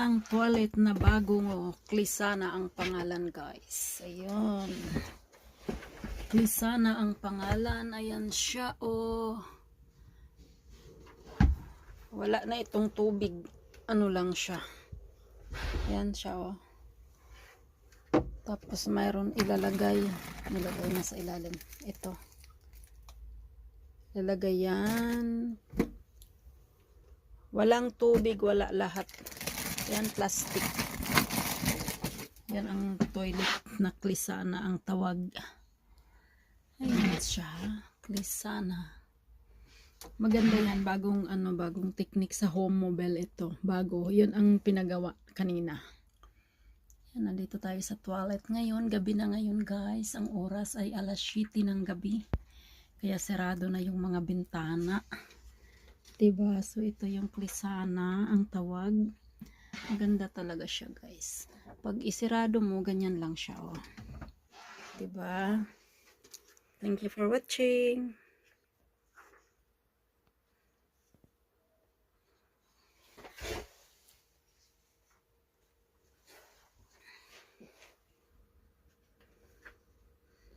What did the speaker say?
ang toilet na bagong oh, Klisana ang pangalan guys. Ayun. Klisana ang pangalan. Ayan siya oh. Wala na itong tubig. Ano lang siya. Ayan siya oh. Tapos mayroon ilalagay. Nilagay na sa ilalim. Ito. Ilalagay yan. Walang tubig, wala lahat. Yan, plastic. Yan ang toilet na klisana ang tawag. Ayan siya. Klisana. Maganda yan. Bagong, ano, bagong technique sa home mobile ito. Bago. Yun ang pinagawa kanina. Yan, nandito tayo sa toilet ngayon. Gabi na ngayon, guys. Ang oras ay alas 7 ng gabi. Kaya serado na yung mga bintana. Diba? So, ito yung klisana, ang tawag. Maganda talaga siya, guys. Pag isirado mo, ganyan lang siya, oh. Diba? Thank you for watching.